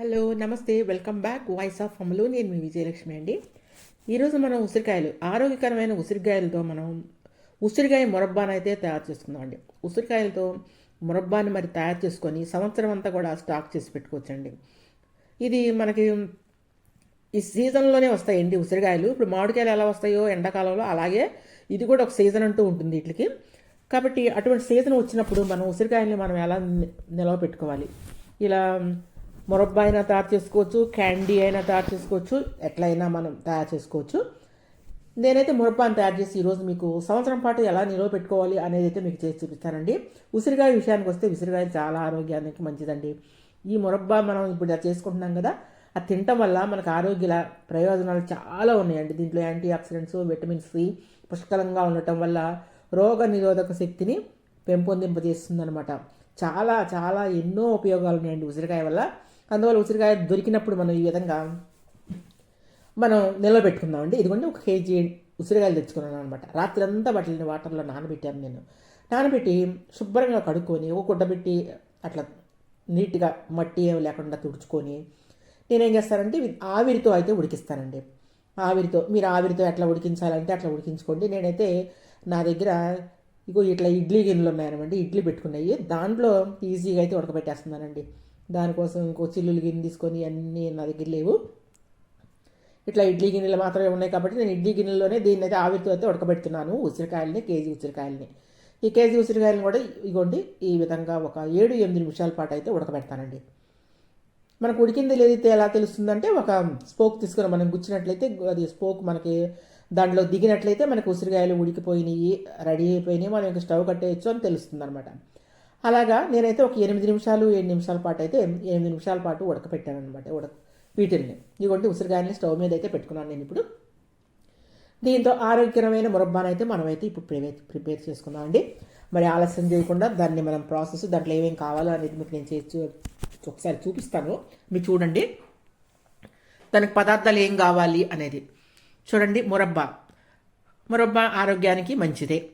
Hello నమస్తే welcome back. Voice of అమలు నేను మీ విజయలక్ష్మి అండి. ఈరోజు మనం ఉసిరికాయలు ఆరోగ్యకరమైన ఉసిరికాయలతో మనం ఉసిరికాయ మురబ్బాను అయితే తయారు చేసుకుందాం అండి. ఉసిరికాయలతో మురబ్బాని మరి తయారు చేసుకొని సంవత్సరం అంతా కూడా స్టాక్ చేసి పెట్టుకోవచ్చండి. ఇది మనకి ఈ సీజన్లోనే వస్తాయండి ఉసిరికాయలు. ఇప్పుడు మామిడికాయలు ఎలా వస్తాయో ఎండాకాలంలో అలాగే ఇది కూడా ఒక సీజన్ అంటూ ఉంటుంది వీటికి. కాబట్టి అటువంటి సీజన్ వచ్చినప్పుడు మనం ఉసిరికాయల్ని మనం ఎలా ని- నిలవ పెట్టుకోవాలి? ఇలా మురబ్బా అయినా తయారు చేసుకోవచ్చు క్యాండీ అయినా తయారు చేసుకోవచ్చు ఎట్లయినా మనం తయారు చేసుకోవచ్చు. నేనైతే మురబ్బాని తయారు చేసి ఈరోజు మీకు సంవత్సరం పాటు ఎలా నిలువ పెట్టుకోవాలి అనేది అయితే మీకు చేసి చూపిస్తానండి. ఉసిరికాయ విషయానికి వస్తే ఉసిరికాయ చాలా ఆరోగ్యానికి మంచిదండి. ఈ మురబ్బా మనం ఇప్పుడు చేసుకుంటున్నాం కదా అది తినటం వల్ల మనకు ఆరోగ్య ప్రయోజనాలు చాలా ఉన్నాయండి. దీంట్లో యాంటీ ఆక్సిడెంట్స్ విటమిన్ సి పుష్కలంగా ఉండటం వల్ల రోగ నిరోధక శక్తిని పెంపొందింపజేస్తుందనమాట చాలా చాలా ఎన్నో ఉపయోగాలు ఉన్నాయండి ఉసిరికాయ వల్ల. అందువల్ల ఉసిరికాయ దొరికినప్పుడు మనం ఈ విధంగా మనం నిలబెట్టుకుందామండి. ఇదిగోండి ఒక కేజీ ఉసిరికాయలు తెచ్చుకున్నాను అనమాట రాత్రి అంతా వాటిని వాటర్లో నానబెట్టాను నేను. నానబెట్టి శుభ్రంగా కడుక్కొని ఒక గుడ్డ పెట్టి అట్లా నీట్గా మట్టి ఏమి లేకుండా తుడుచుకొని నేనేం చేస్తానంటే ఆవిరితో అయితే ఉడికిస్తానండి. ఆవిరితో మీరు ఆవిరితో ఎట్లా ఉడికించాలంటే అట్లా ఉడికించుకోండి. నేనైతే నా దగ్గర ఇగో ఇట్లా ఇడ్లీ గిన్నెలు ఉన్నాయనమాట ఇడ్లీ పెట్టుకున్నాయి. దాంట్లో ఈజీగా అయితే ఉడకబెట్టేస్తున్నానండి. దానికోసం ఇంకో చిల్లులు గిన్నె తీసుకొని అన్నీ నా దగ్గర లేవు. ఇట్లా ఇడ్లీ గిన్నెలు మాత్రమే ఉన్నాయి కాబట్టి నేను ఇడ్లీ గిన్నెలోనే దీన్ని అయితే ఆవిరితో అయితే ఉడకబెడుతున్నాను. ఉసిరికాయలని కేజీ ఉసిరికాయలని. ఈ కేజీ ఉసిరికాయలను కూడా ఇగోండి ఈ విధంగా ఒక ఏడు ఎనిమిది నిమిషాల పాటు అయితే ఉడకబెడతానండి. మనకు ఉడికింది లేదైతే ఎలా తెలుస్తుందంటే ఒక స్పోక్ తీసుకుని మనం గుచ్చినట్లయితే అది స్పోక్ మనకి దాంట్లో దిగినట్లయితే మనకు ఉసిరికాయలు ఉడికిపోయినాయి రెడీ అయిపోయినాయి మనం ఇంకా స్టవ్ కట్టేయచ్చు అని తెలుస్తుంది అనమాట అలాగా నేనైతే ఒక ఎనిమిది నిమిషాలు ఏడు నిమిషాల పాటు అయితే ఎనిమిది నిమిషాల పాటు ఉడకపెట్టాను అనమాట ఉడక వీటిల్ని. ఇదిగోండి ఉసిరికాయలని స్టవ్ మీద అయితే పెట్టుకున్నాను నేను ఇప్పుడు. దీంతో ఆరోగ్యకరమైన మురబ్బానైతే మనమైతే ఇప్పుడు ప్రిపేర్ ప్రిపేర్ చేసుకుందాం అండి. మరి ఆలస్యం చేయకుండా దాన్ని మనం ప్రాసెస్ దాంట్లో ఏమేమి కావాలో అనేది మీకు నేను చేసి ఒకసారి చూపిస్తాను. మీరు చూడండి. దానికి పదార్థాలు ఏం కావాలి అనేది. చూడండి మురబ్బా. మురబ్బా ఆరోగ్యానికి మంచిదే.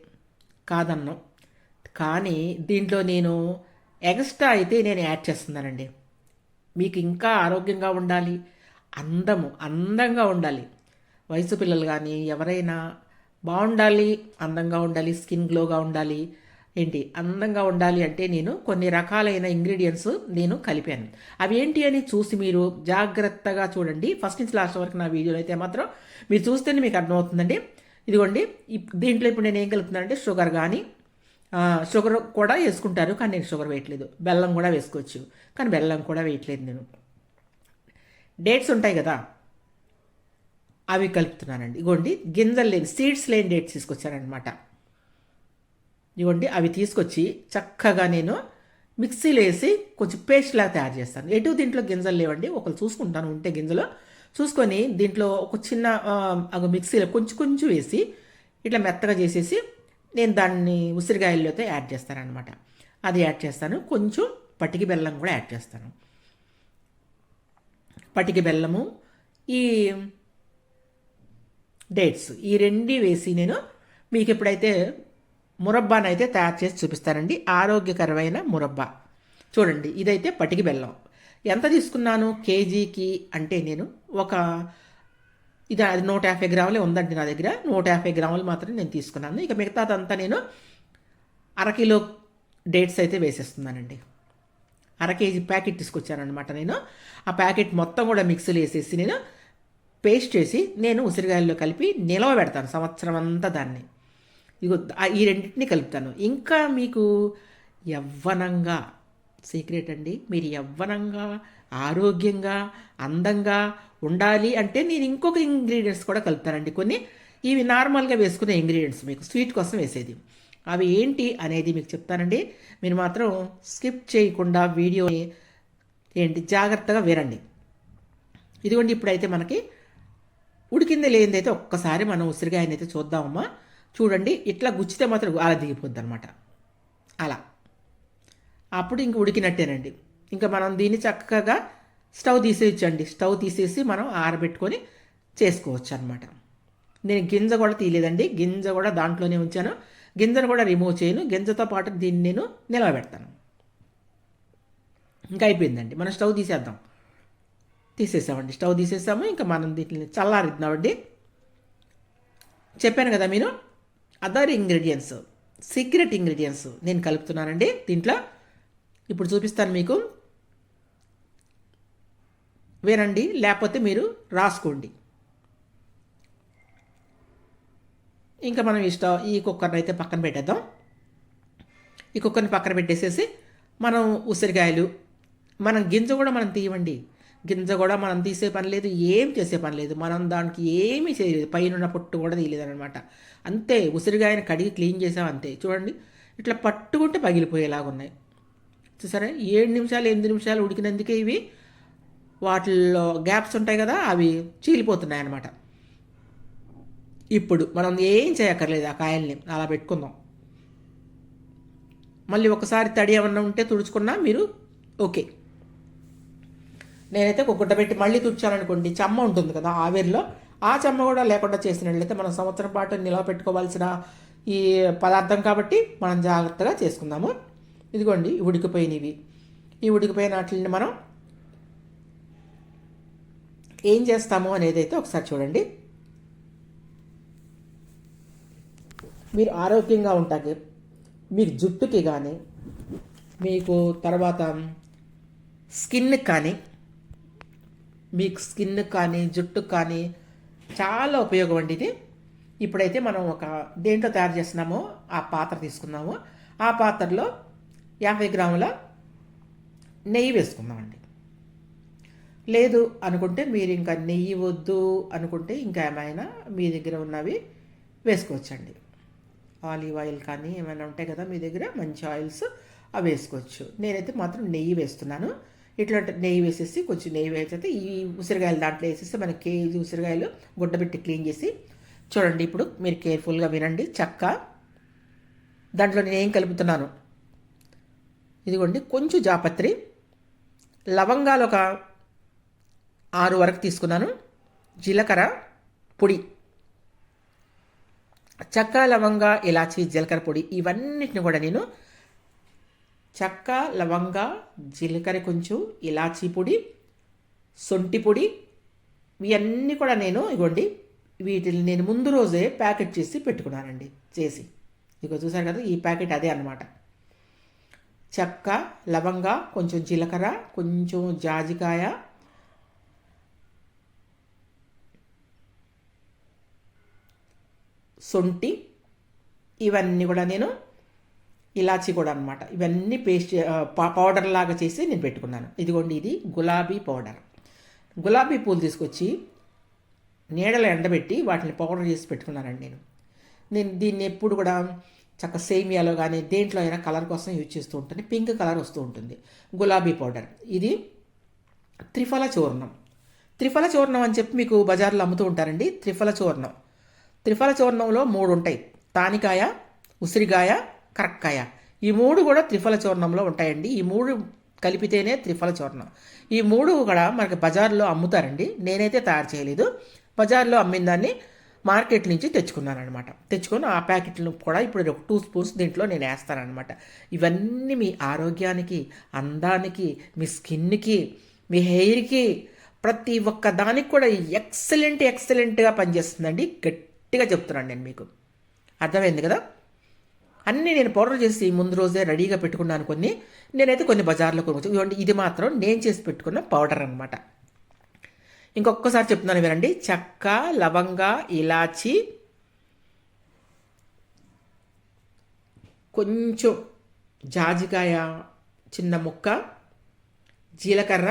కాదన్నాం. కానీ దీంట్లో నేను ఎక్స్ట్రా అయితే నేను యాడ్ చేస్తున్నానండి. మీకు ఇంకా ఆరోగ్యంగా ఉండాలి అందము అందంగా ఉండాలి. వయసు పిల్లలు కానీ ఎవరైనా బాగుండాలి అందంగా ఉండాలి స్కిన్ గ్లోగా ఉండాలి ఏంటి? అందంగా ఉండాలి అంటే నేను కొన్ని రకాలైన ఇంగ్రీడియంట్స్ నేను కలిపాను. అవి ఏంటి అని చూసి మీరు జాగ్రత్తగా చూడండి. ఫస్ట్ నుంచి లాస్ట్ వరకు నా వీడియోలో అయితే మాత్రం మీరు చూస్తేనే మీకు అర్థమవుతుందండి. ఇదిగోండి ఇప్- దీంట్లో ఇప్పుడు నేను ఏం కలుపుతున్నానంటే షుగర్ కానీ షుగర్ కూడా వేసుకుంటారు కానీ నేను షుగర్ వేయట్లేదు. బెల్లం కూడా వేసుకోవచ్చు కానీ బెల్లం కూడా వేయట్లేదు నేను. డేట్స్ ఉంటాయి కదా అవి కలుపుతున్నానండి. ఇగోండి గింజలు లేని సీడ్స్ లేని డేట్స్ తీసుకొచ్చానమాట ఇగోండి అవి తీసుకొచ్చి చక్కగా నేను మిక్సీలో వేసి కొంచెం పేస్ట్లాగా తయారు చేస్తాను. ఎటు దీంట్లో గింజలు లేవండి ఒకరు చూసుకుంటాను ఉంటే గింజలు చూసుకొని దీంట్లో ఒక చిన్న మిక్సీలో కొంచెం కొంచెం వేసి ఇట్లా మెత్తగా చేసేసి నేను దాన్ని ఉసిరికాయల్లోతో యాడ్ చేస్తానన్నమాట. అది యాడ్ చేస్తాను. కొంచెం పటికి బెల్లం కూడా యాడ్ చేస్తాను. పటికి బెల్లము ఈ డేట్స్ ఈ రెండు వేసి నేను మీకు ఎప్పుడైతే మురబ్బానైతే అయితే తయారు చేసి చూపిస్తానండి. ఆరోగ్యకరమైన మురబ్బా. చూడండి ఇదైతే పటికి బెల్లం. ఎంత తీసుకున్నాను? కేజీకి అంటే నేను ఒక ఇది అది నూట యాభై గ్రాములే ఉందండి నా దగ్గర. నూట యాభై గ్రాములు మాత్రమే నేను తీసుకున్నాను. ఇక మిగతాదంతా నేను అరకిలో డేట్స్ అయితే వేసేస్తున్నానండి. అర కేజీ ప్యాకెట్ తీసుకొచ్చానమాట నేను. ఆ ప్యాకెట్ మొత్తం కూడా మిక్సీలో వేసేసి నేను పేస్ట్ చేసి నేను ఉసిరికాయల్లో కలిపి నిలవ పెడతాను సంవత్సరం అంతా దాన్ని. ఇగో ఈ రెండింటిని కలుపుతాను. ఇంకా మీకు యవ్వనంగా సీక్రెట్ అండి. మీరు యవ్వనంగా ఆరోగ్యంగా అందంగా ఉండాలి అంటే నేను ఇంకొక ఇంగ్రీడియంట్స్ కూడా కలుపుతానండి. కొన్ని ఇవి నార్మల్గా వేసుకునే ఇంగ్రీడియంట్స్ మీకు స్వీట్ కోసం వేసేది. అవి ఏంటి అనేది మీకు చెప్తానండి. మీరు మాత్రం స్కిప్ చేయకుండా వీడియోని ఏంటి జాగ్రత్తగా వినండి. ఇదిగోండి ఇప్పుడైతే మనకి ఉడికింది లేనిదైతే ఒక్కసారి మనం ఉసిరికాయని అయితే చూద్దామమ్మా. చూడండి ఇట్లా గుచ్చితే మాత్రం అలా దిగిపోద్ది అనమాట అలా. అప్పుడు ఇంక ఉడికినట్టేనండి. ఇంకా మనం దీన్ని చక్కగా స్టవ్ తీసేయచ్చండి. స్టవ్ తీసేసి మనం ఆరబెట్టుకొని చేసుకోవచ్చు అనమాట నేను గింజ కూడా తీయలేదండి. గింజ కూడా దాంట్లోనే ఉంచాను. గింజను కూడా రిమూవ్ చేయను. గింజతో పాటు దీన్ని నేను నిలవబెడతాను. ఇంకా అయిపోయిందండి. మనం స్టవ్ తీసేద్దాం. తీసేసామండి. స్టవ్ తీసేసాము. ఇంకా మనం దీంట్లో చల్లారిద్దామండి. చెప్పాను కదా మీరు అదర్ ఇంగ్రీడియంట్స్ సీక్రెట్ ఇంగ్రీడియంట్స్ నేను కలుపుతున్నానండి దీంట్లో. ఇప్పుడు చూపిస్తాను మీకు. వినండి లేకపోతే మీరు రాసుకోండి. ఇంకా మనం ఇష్టం ఈ కుక్కర్ని అయితే పక్కన పెట్టేద్దాం. ఈ కుక్కర్ని పక్కన పెట్టేసేసి మనం ఉసిరికాయలు మనం గింజ కూడా మనం తీయమండి. గింజ కూడా మనం తీసే పని లేదు ఏం చేసే పని లేదు. మనం దానికి ఏమీ చేయలేదు పైన పొట్టు కూడా తీయలేదనమాట అంతే ఉసిరికాయని కడిగి క్లీన్ చేసాం అంతే. చూడండి ఇట్లా పట్టుకుంటే పగిలిపోయేలాగా ఉన్నాయి చూసారా? ఏడు నిమిషాలు ఎనిమిది నిమిషాలు ఉడికినందుకే ఇవి వాటిల్లో గ్యాప్స్ ఉంటాయి కదా అవి చీలిపోతున్నాయి అన్నమాట ఇప్పుడు మనం ఏం చేయక్కర్లేదు ఆ కాయల్ని అలా పెట్టుకుందాం. మళ్ళీ ఒకసారి తడి ఏమన్నా ఉంటే తుడుచుకున్నా మీరు ఓకే. నేనైతే ఒక గుడ్డ పెట్టి మళ్ళీ తుడిచాననుకోండి చెమ్మ ఉంటుంది కదా ఆవిరిలో ఆ చెమ్మ కూడా లేకుండా చేసినట్లయితే మనం సంవత్సరం పాటు నిల్వ పెట్టుకోవాల్సిన ఈ పదార్థం కాబట్టి మనం జాగ్రత్తగా చేసుకుందాము. ఇదిగోండి ఉడికిపోయినవి. ఈ ఉడికిపోయిన వాటిని మనం ఏం చేస్తాము అనేది అయితే ఒకసారి చూడండి. మీరు ఆరోగ్యంగా ఉంటారు మీరు జుట్టుకి కానీ మీకు తర్వాత స్కిన్కి కానీ మీకు స్కిన్ కానీ జుట్టుకు కానీ చాలా ఉపయోగం అండి ఇది. ఇప్పుడైతే మనం ఒక దేంట్లో తయారు చేస్తున్నామో ఆ పాత్ర తీసుకున్నాము ఆ పాత్రలో యాభై గ్రాముల నెయ్యి వేసుకుందామండి. లేదు అనుకుంటే మీరు ఇంకా నెయ్యి వద్దు అనుకుంటే ఇంకా ఏమైనా మీ దగ్గర ఉన్నవి వేసుకోవచ్చండి. ఆలివ్ ఆయిల్ కానీ ఏమైనా ఉంటాయి కదా మీ దగ్గర మంచి ఆయిల్స్ అవి వేసుకోవచ్చు. నేనైతే మాత్రం నెయ్యి వేస్తున్నాను. ఇట్లా నెయ్యి వేసేసి కొంచెం నెయ్యి వేసేస్తే ఈ ఉసిరికాయలు దాంట్లో వేసేస్తే మనకి కేజీ ఉసిరికాయలు గుడ్డబెట్టి క్లీన్ చేసి చూడండి ఇప్పుడు మీరు కేర్ఫుల్గా వినండి. చక్క. దాంట్లో నేను ఏం కలుపుతున్నాను? ఇదిగోండి కొంచెం జాపత్రి లవంగాలు ఒక ఆరు వరకు తీసుకున్నాను. జీలకర్ర పొడి. చెక్క లవంగ ఇలాచి జీలకర్ర పొడి ఇవన్నిటిని కూడా నేను చక్క లవంగ జీలకర్ర కొంచెం ఇలాచీ పొడి సొంటి పొడి ఇవన్నీ కూడా నేను ఇగోండి వీటిని నేను ముందు రోజే ప్యాకెట్ చేసి పెట్టుకున్నానండి చేసి. ఇక చూసారు కదా ఈ ప్యాకెట్ అదే అనమాట చెక్క లవంగ కొంచెం జీలకర్ర కొంచెం జాజికాయ సొంటి ఇవన్నీ కూడా నేను ఇలాచి కూడా అనమాట ఇవన్నీ పేస్ట్ పౌడర్ లాగా చేసి నేను పెట్టుకున్నాను. ఇదిగోండి ఇది గులాబీ పౌడర్. గులాబీ పూలు తీసుకొచ్చి నీడలో ఎండబెట్టి వాటిని పౌడర్ చేసి పెట్టుకున్నానండి నేను. నేను దీన్ని ఎప్పుడు కూడా చక్క సేమియాలో కానీ దేంట్లో అయినా కలర్ కోసం యూజ్ చేస్తూ ఉంటుంది పింక్ కలర్ వస్తూ ఉంటుంది. గులాబీ పౌడర్. ఇది త్రిఫల చూర్ణం. త్రిఫల చూర్ణం అని చెప్పి మీకు బజార్లో అమ్ముతూ ఉంటారండి. త్రిఫల చూర్ణం. త్రిఫల చూర్ణంలో మూడు ఉంటాయి తానికాయ ఉసిరికాయ కరక్కాయ. ఈ మూడు కూడా త్రిఫల చూర్ణంలో ఉంటాయండి. ఈ మూడు కలిపితేనే త్రిఫల చూర్ణం. ఈ మూడు కూడా మనకి బజార్లో అమ్ముతారండి. నేనైతే తయారు చేయలేదు. బజార్లో అమ్మిన దాన్ని మార్కెట్ నుంచి తెచ్చుకున్నాను అనమాట తెచ్చుకొని ఆ ప్యాకెట్లు కూడా ఇప్పుడు ఒక టూ స్పూన్స్ దీంట్లో నేను వేస్తానమాట ఇవన్నీ మీ ఆరోగ్యానికి అందానికి మీ స్కిన్కి మీ హెయిర్కి ప్రతి ఒక్క దానికి కూడా ఎక్సలెంట్ ఎక్సలెంట్గా పనిచేస్తుందండి. గట్టి గట్టిగా చెప్తున్నాను నేను మీకు. అర్థమైంది కదా? అన్నీ నేను పౌడర్ చేసి ముందు రోజే రెడీగా పెట్టుకున్నాను కొన్ని. నేనైతే కొన్ని బజార్లో కొనుక్కోవచ్చు ఇవ్వండి ఇది మాత్రం నేను చేసి పెట్టుకున్న పౌడర్ అనమాట ఇంకొకసారి చెప్తున్నాను వినండి. చెక్క లవంగ ఇలాచి కొంచెం జాజికాయ చిన్న ముక్క జీలకర్ర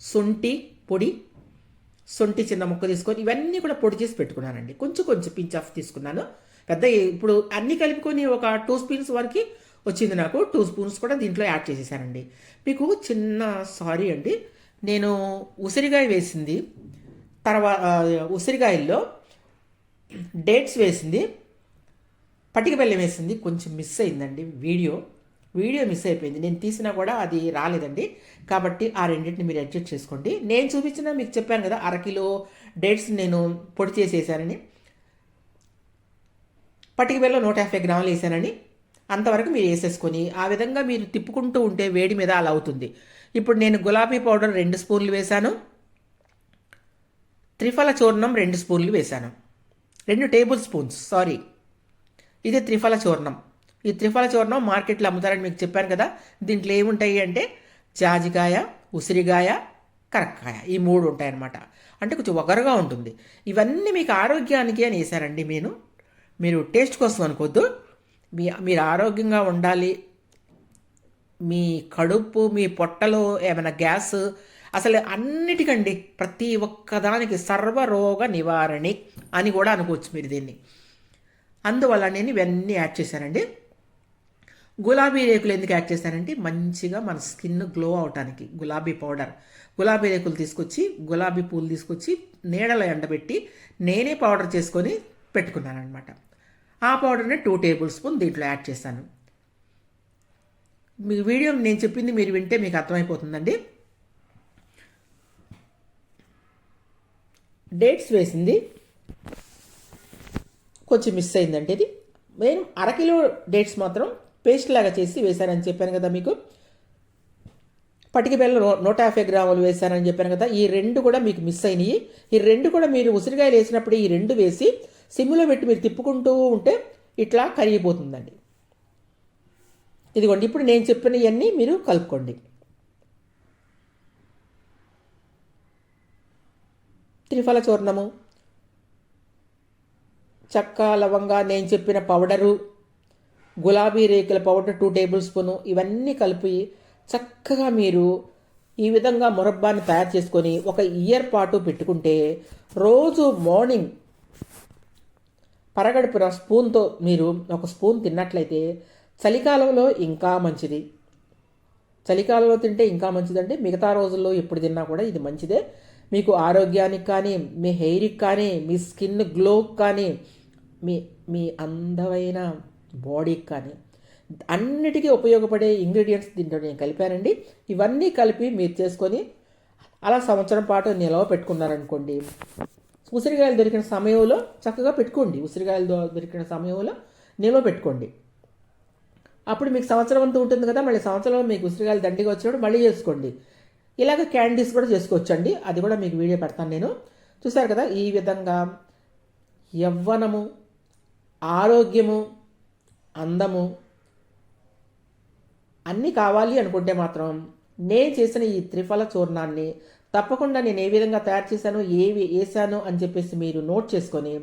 శుంఠి పొడి సొంటి చిన్న ముక్క తీసుకొని ఇవన్నీ కూడా పొడి చేసి పెట్టుకున్నానండి. కొంచెం కొంచెం పించ్ ఆఫ్ తీసుకున్నాను. పెద్ద ఇప్పుడు అన్నీ కలుపుకొని ఒక టూ స్పూన్స్ వరకు వచ్చింది నాకు. టూ స్పూన్స్ కూడా దీంట్లో యాడ్ చేసేసానండి. మీకు చిన్న సారీ అండి. నేను ఉసిరికాయ వేసింది. తర్వాత ఉసిరికాయల్లో డేట్స్ వేసింది. పట్టిక బెల్లం వేసింది. కొంచెం మిస్ అయిందండి వీడియో. వీడియో మిస్ అయిపోయింది. నేను తీసినా కూడా అది రాలేదండి. కాబట్టి ఆ రెండింటిని మీరు అడ్జస్ట్ చేసుకోండి. నేను చూపించిన మీకు చెప్పాను కదా అరకిలో డేట్స్ నేను పొడి చేసేసానని. పట్టిక బెల్లం నూట యాభై గ్రాములు వేసానని. అంతవరకు మీరు వేసేసుకొని ఆ విధంగా మీరు తిప్పుకుంటూ ఉంటే వేడి మీద అలా అవుతుంది. ఇప్పుడు నేను గులాబీ పౌడర్ రెండు స్పూన్లు వేశాను. త్రిఫల చూర్ణం రెండు స్పూన్లు వేశాను. రెండు టేబుల్ స్పూన్స్ సారీ. ఇది త్రిఫల చూర్ణం. ఈ త్రిఫల చూర్ణం మార్కెట్లో అమ్ముతారని మీకు చెప్పాను కదా దీంట్లో ఏముంటాయి అంటే జాజికాయ ఉసిరికాయ కరక్కాయ. ఈ మూడు ఉంటాయన్నమాట. అంటే కొంచెం ఒగరుగా ఉంటుంది. ఇవన్నీ మీకు ఆరోగ్యానికి అని వేసారండి నేను మీరు టేస్ట్ కోసం అనుకోవద్దు మీ మీరు ఆరోగ్యంగా ఉండాలి. మీ కడుపు మీ పొట్టలో ఏమైనా గ్యాస్ అసలు అన్నిటికండి ప్రతి ఒక్కదానికి సర్వరోగ నివారణి అని కూడా అనుకోవచ్చు మీరు దీన్ని. అందువల్ల నేను ఇవన్నీ యాడ్ చేశానండి. గులాబీ రేకులు ఎందుకు యాడ్ చేశానంటే మంచిగా మన స్కిన్ గ్లో అవటానికి. గులాబీ పౌడర్. గులాబీ రేకులు తీసుకొచ్చి గులాబీ పూలు తీసుకొచ్చి నీడలో ఎండబెట్టి నేనే పౌడర్ చేసుకొని పెట్టుకున్నాను అనమాట ఆ పౌడర్ని టూ టేబుల్ స్పూన్ దీంట్లో యాడ్ చేశాను. మీ వీడియో నేను చెప్పింది మీరు వింటే మీకు అర్థమైపోతుందండి. డేట్స్ వేసింది. కొంచెం మిస్ అయిందంటే ఇది. నేను అరకిలో డేట్స్ మాత్రం పేస్ట్ లాగా చేసి వేశానని చెప్పాను కదా మీకు. పటిక బెల్లం నూట యాభై గ్రాములు వేశానని చెప్పాను కదా. ఈ రెండు కూడా మీకు మిస్ అయినాయి. ఈ రెండు కూడా మీరు ఉసిరికాయలు వేసినప్పుడు ఈ రెండు వేసి సిమ్లో పెట్టి మీరు తిప్పుకుంటూ ఉంటే ఇట్లా కరిగిపోతుందండి. ఇదిగోండి ఇప్పుడు నేను చెప్పినవన్నీ మీరు కలుపుకోండి. త్రిఫల చూర్ణము చక్క లవంగా నేను చెప్పిన పౌడరు గులాబీ రేకుల పౌడర్ టూ టేబుల్ స్పూను ఇవన్నీ కలిపి చక్కగా మీరు ఈ విధంగా మురబ్బాని తయారు చేసుకొని ఒక ఇయర్ పాటు పెట్టుకుంటే రోజు మార్నింగ్ పరగడుపున స్పూన్తో మీరు ఒక స్పూన్ తిన్నట్లయితే చలికాలంలో ఇంకా మంచిది. చలికాలంలో తింటే ఇంకా మంచిదండి. మిగతా రోజుల్లో ఎప్పుడు తిన్నా కూడా ఇది మంచిదే. మీకు ఆరోగ్యానికి కానీ మీ హెయిర్కి కానీ మీ స్కిన్ గ్లోకి కానీ మీ మీ అందమైన బాడీకి కానీ అన్నిటికీ ఉపయోగపడే ఇంగ్రీడియంట్స్ దీంట్లో నేను కలిపానండి. ఇవన్నీ కలిపి మీరు చేసుకొని అలా సంవత్సరం పాటు నిలవ పెట్టుకున్నారనుకోండి ఉసిరికాయలు దొరికిన సమయంలో చక్కగా పెట్టుకోండి. ఉసిరికాయలు దొరికిన సమయంలో నిల్వ పెట్టుకోండి. అప్పుడు మీకు సంవత్సరం అంతా ఉంటుంది కదా మళ్ళీ సంవత్సరంలో మీకు ఉసిరికాయలు దండిగా వచ్చినప్పుడు మళ్ళీ చేసుకోండి. ఇలాగ క్యాండీస్ కూడా చేసుకోవచ్చండి. అది కూడా మీకు వీడియో పెడతాను నేను. చూసారు కదా ఈ విధంగా యవ్వనము ఆరోగ్యము అందము. అన్నీ కావాలి అనుకుంటే మాత్రం నేను చేసిన ఈ త్రిఫల చూర్ణాన్ని తప్పకుండా నేను ఏ విధంగా తయారు చేశాను ఏవి వేసాను అని చెప్పేసి మీరు నోట్ చేసుకొని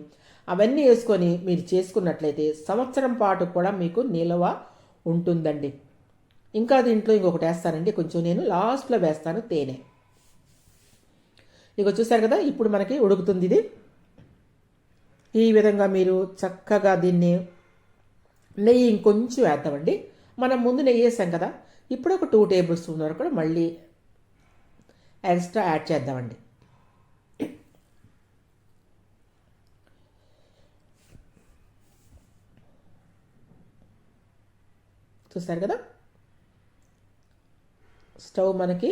అవన్నీ వేసుకొని మీరు చేసుకున్నట్లయితే సంవత్సరం పాటు కూడా మీకు నిలవ ఉంటుందండి. ఇంకా దీంట్లో ఇంకొకటి వేస్తానండి. కొంచెం నేను లాస్ట్లో వేస్తాను తేనె. ఇక చూసారు కదా ఇప్పుడు మనకి ఉడుకుతుంది ఇది. ఈ విధంగా మీరు చక్కగా దీన్ని నెయ్యి ఇంకొంచెం వేద్దామండి. మనం ముందు నెయ్యి వేసాం కదా ఇప్పుడు ఒక టూ టేబుల్ స్పూన్ వరకు కూడా మళ్ళీ ఎక్స్ట్రా యాడ్ చేద్దామండి. చూస్తారు కదా? స్టవ్ మనకి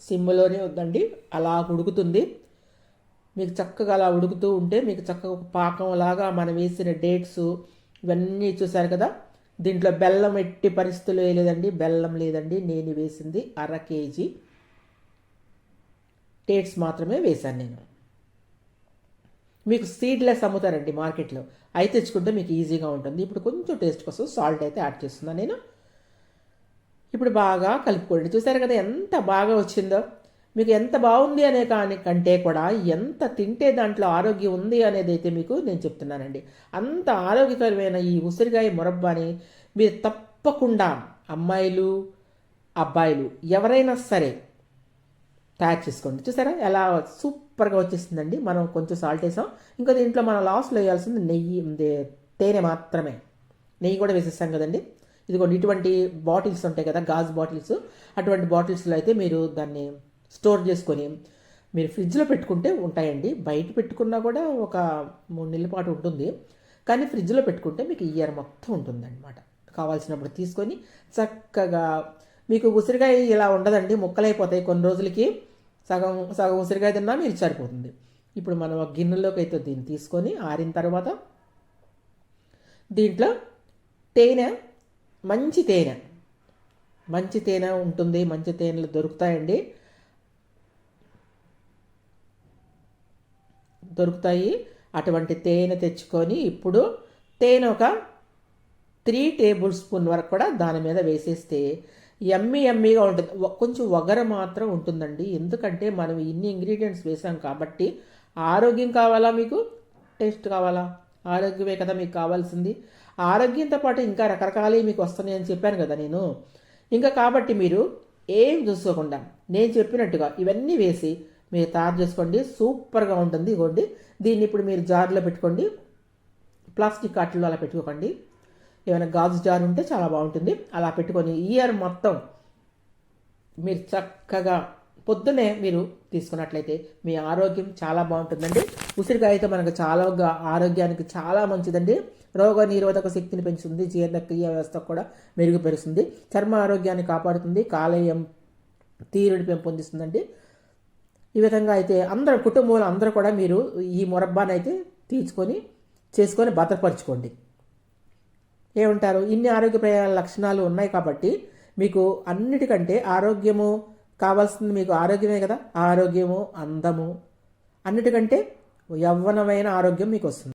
సిమ్లోనే ఉందండి అలా ఉడుకుతుంది. మీకు చక్కగా అలా ఉడుకుతూ ఉంటే మీకు చక్కగా ఒక పాకం లాగా మనం వేసిన డేట్స్ ఇవన్నీ చూసారు కదా? దీంట్లో బెల్లం ఎట్టి పరిస్థితులు వేయలేదండి. బెల్లం లేదండి. నేను వేసింది అర కేజీ. డేట్స్ మాత్రమే వేశాను నేను. మీకు సీడ్లెస్ అమ్ముతారండి మార్కెట్లో. అవి తెచ్చుకుంటే మీకు ఈజీగా ఉంటుంది. ఇప్పుడు కొంచెం టేస్ట్ కోసం సాల్ట్ అయితే యాడ్ చేస్తున్నాను నేను. ఇప్పుడు బాగా కలుపుకోండి. చూసారు కదా ఎంత బాగా వచ్చిందో? మీకు ఎంత బాగుంది అనే కాని కంటే కూడా ఎంత తింటే దాంట్లో ఆరోగ్యం ఉంది అనేది అయితే మీకు నేను చెప్తున్నానండి. అంత ఆరోగ్యకరమైన ఈ ఉసిరికాయ మురబ్బాని మీరు తప్పకుండా అమ్మాయిలు అబ్బాయిలు ఎవరైనా సరే తయారు చేసుకోండి. చూసారా? ఎలా సూపర్గా వచ్చేస్తుందండి. మనం కొంచెం సాల్ట్ వేసాం. ఇంకా దీంట్లో మనం లాస్ట్లో వేయాల్సింది నెయ్యి తేనె మాత్రమే. నెయ్యి కూడా వేసేస్తాం కదండి. ఇదిగోండి ఇటువంటి బాటిల్స్ ఉంటాయి కదా గాజు బాటిల్స్. అటువంటి బాటిల్స్లో అయితే మీరు దాన్ని స్టోర్ చేసుకొని మీరు ఫ్రిడ్జ్లో పెట్టుకుంటే ఉంటాయండి. బయట పెట్టుకున్నా కూడా ఒక మూడు నెలల పాటు ఉంటుంది. కానీ ఫ్రిడ్జ్లో పెట్టుకుంటే మీకు ఇయర్ మొత్తం ఉంటుందన్నమాట. కావాల్సినప్పుడు తీసుకొని చక్కగా మీకు ఉసిరికాయ ఇలా ఉండదండి. ముక్కలైపోతాయి కొన్ని రోజులకి. సగం సగం ఉసిరికాయ తిన్నా మీరు సరిపోతుంది. ఇప్పుడు మనం ఒక గిన్నెలోకి అయితే దీన్ని తీసుకొని ఆరిన తర్వాత దీంట్లో తేనె మంచి తేనె. మంచి తేనె ఉంటుంది. మంచి తేనెలు దొరుకుతాయండి. దొరుకుతాయి. అటువంటి తేనె తెచ్చుకొని ఇప్పుడు తేనె ఒక త్రీ టేబుల్ స్పూన్ వరకు కూడా దాని మీద వేసేస్తే ఎమ్మి ఎమ్మిగా ఉంటుంది. కొంచెం ఒగర మాత్రం ఉంటుందండి. ఎందుకంటే మనం ఇన్ని ఇంగ్రీడియంట్స్ వేసాం కాబట్టి ఆరోగ్యం కావాలా మీకు? టేస్ట్ కావాలా? ఆరోగ్యమే కదా మీకు కావాల్సింది. ఆరోగ్యంతో పాటు ఇంకా రకరకాలవి మీకు వస్తున్నాయని చెప్పాను కదా నేను. ఇంకా కాబట్టి మీరు ఏం చూసుకోకుండా నేను చెప్పినట్టుగా ఇవన్నీ వేసి మీరు తయారు చేసుకోండి. సూపర్గా ఉంటుంది ఇగోండి. దీన్ని ఇప్పుడు మీరు జార్లో పెట్టుకోండి. ప్లాస్టిక్ కాటల్లో అలా పెట్టుకోకండి. ఏమైనా గాజు జార్ ఉంటే చాలా బాగుంటుంది. అలా పెట్టుకొని ఇయర్ మొత్తం మీరు చక్కగా పొద్దునే మీరు తీసుకున్నట్లయితే మీ ఆరోగ్యం చాలా బాగుంటుందండి. ఉసిరికాయతో మనకు చాలా ఆరోగ్యానికి చాలా మంచిదండి. రోగ నిరోధక శక్తిని పెంచుతుంది. జీర్ణక్రియ వ్యవస్థ కూడా మెరుగుపరుస్తుంది చర్మ ఆరోగ్యాన్ని కాపాడుతుంది. కాలేయం తీరుని పెంపొందిస్తుందండి. ఈ విధంగా అయితే అందరు కుటుంబంలో అందరూ కూడా మీరు ఈ మురబ్బాని అయితే తీసుకొని చేసుకొని భద్రపరచుకోండి. ఏమంటారు? ఇన్ని ఆరోగ్యప్రయ లక్షణాలు ఉన్నాయి కాబట్టి మీకు అన్నిటికంటే ఆరోగ్యము కావాల్సింది మీకు ఆరోగ్యమే కదా? ఆరోగ్యము అందము. అన్నిటికంటే యవ్వనమైన ఆరోగ్యం మీకు వస్తుంది.